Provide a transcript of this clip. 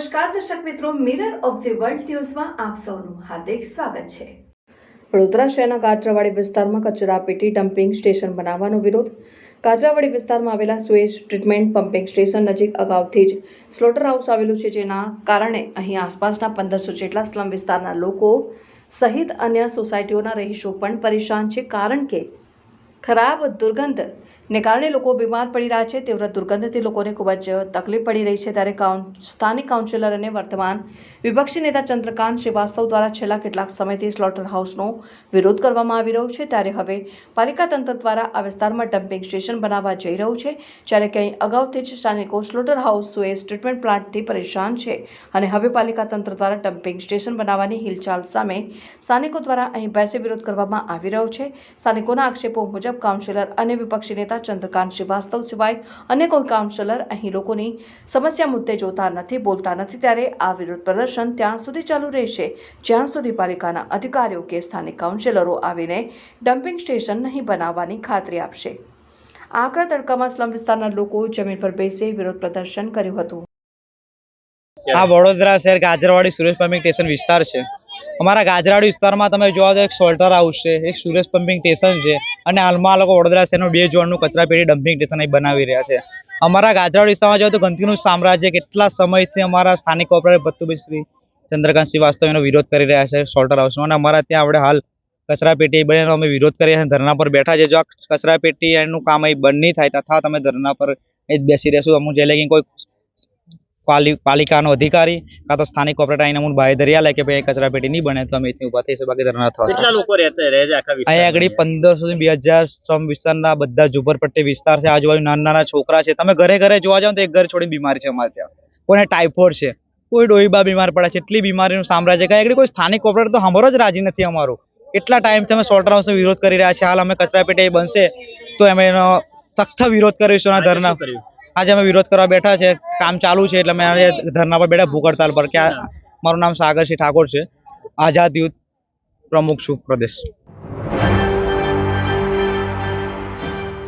નમસ્કાર, દર્શક મિત્રો મિરર ઓફ ધી વર્લ્ડ ન્યૂઝમાં આપ સૌનું હાર્દિક સ્વાગત છે. વડોદરા શહેરના કાચરાવાડી વિસ્તારમાં કચરા પેટી ડમ્પિંગ સ્ટેશન બનાવવાનો વિરોધ. કાચરાવાડી વિસ્તારમાં આવેલા સુએજ ટ્રીટમેન્ટ પમ્પિંગ સ્ટેશન નજીક અગાઉથી જ સ્લોટર હાઉસ આવેલું છે, જેના કારણે અહીં આસપાસના પંદરસો જેટલા સ્લમ વિસ્તારના લોકો સહિત અન્ય સોસાયટીઓના રહીશો પણ પરેશાન છે, કારણ કે ખરાબ દુર્ગંધ. ને કારણે લોકો બીમાર પડી રહ્યા છે. તીવ્ર દુર્ગંધથી લોકોને ખૂબ જ તકલીફ પડી રહી છે. ત્યારે કાઉન, સ્થાનિક કાઉન્સિલર અને વર્તમાન વિપક્ષી નેતા ચંદ્રકાંત શ્રીવાસ્તવ દ્વારા છેલ્લા કેટલાક સમયથી સ્લોટર હાઉસનો વિરોધ કરવામાં આવી રહ્યો છે. ત્યારે હવે પાલિકા તંત્ર દ્વારા આ વિસ્તારમાં ડમ્પિંગ સ્ટેશન બનાવવા જઈ રહ્યું છે. જ્યારે ક્યાંય અગાઉથી જ સ્થાનિકો સ્લોટર હાઉસ સુએઝ ટ્રીટમેન્ટ પ્લાન્ટથી પરેશાન છે. અને હવે પાલિકા તંત્ર દ્વારા ડમ્પિંગ સ્ટેશન બનાવવાની હિલચાલ સામે સ્થાનિકો દ્વારા અહીં બેસે વિરોધ કરવામાં આવી રહ્યો છે. સ્થાનિકોના આક્ષેપો મુજબ કાઉન્સિલર અને વિપક્ષી નેતા ચંદ્રકાંત શ્રીવાસ્તવ સિવાય અન્ય કોઈ કાઉન્સિલર અહીં લોકોની સમસ્યા મુદ્દે જોતા નથી, બોલતા નથી. ત્યારે આ વિરોધ પ્રદર્શન ત્યાં સુધી ચાલુ રહેશે. જ્યાં સુધી પાલિકાના અધિકારીઓ કે સ્થાનિક કાઉન્સિલરો આવીને ડમ્પિંગ સ્ટેશન નહીં બનાવવાની ખાતરી આપશે. આકરા તડકામાં સ્લમ વિસ્તારના લોકો જમીન પર બેસી વિરોધ પ્રદર્શન કર્યું હતું. આ વડોદરા શહેર ગાજરવાડી સુરેશ પમ્પિંગ સ્ટેશન વિસ્તાર છે. અમારા ગાજરાડી વિસ્તારમાં તમે જોવા તો એક સોલ્ટર હાઉસ છે, એક સુરેશ પમ્પિંગ સ્ટેશન છે, અને હાલમાં આ લોકો વડોદરા શહેરનું બે ઝોનનું કચરા પેટી ડમ્પિંગ સ્ટેશન અહીં બનાવી રહ્યા છે. અમારા ગાજરાડી વિસ્તારમાં જોવા તો ગંદકીનું સામ્રાજ્ય કેટલા સમયથી અમારા સ્થાનિક કોર્પોરેટર ભત્તુભાઈ શ્રી ચંદ્રકાંત શ્રીવાસ્તવ એનો વિરોધ કરી રહ્યા છે સોલ્ટર હાઉસનો, અને અમારા ત્યાં આપણે હાલ કચરાપેટી બને અમે વિરોધ કરીએ છીએ ધરના પર બેઠા છે. જો આ કચરાપેટી એનું કામ અહીં બંધ નહીં થાય, તથા તમે ધરના પર એ જ બેસી રહેશું અમુક જે લગી કોઈ પાલિકાનો અધિકારી કાં તો સ્થાનિક કોર્પોરેટર આવીને અમુક બાંહેધરી આલે કે ભાઈ કચરા પેટી નહીં બને તો અમે અહીંથી ઊભા થઈશું બાકી ધરણા થવા કેટલા લોકો રહેતા રહે છે આખા અહીંયા આગળ પંદરસો થી બે હજાર શ્રમ વિસ્તારના બધા ઝુંપડપટ્ટી વિસ્તાર છે આજુબાજુ નાના નાના છોકરા છે. તમે ઘરે ઘરે જોવા જાઓ તો એક ઘર છોડીને બીમારી છે અમારે ત્યાં. કોઈને ટાઇફોઇડ છે કોઈ ડોહીબા બીમાર પડે છે એટલી બીમારીનું સામ્રાજ્ય કાંઈ આગળ કોઈ સ્થાનિક કોર્પોરેટર તો અમારો જ રાજી નથી અમારો. કેટલા ટાઈમથી અમે સોલ્ટર હાઉસનો વિરોધ કરી રહ્યા છીએ હાલ અમે કચરા પેટી બનશે તો અમે એનો સખ્ત વિરોધ કરીશું ધરના કર્યું? આજે અમે વિરોધ કરવા બેઠા છે, કામ ચાલુ છે એટલે અમે આજે ધરના પર બેઠા ભૂખ હડતાલ પર. કે મારું નામ સાગરસિંહ ઠાકોર છે. આઝાદ યુથ પ્રમુખ છું, પ્રદેશ.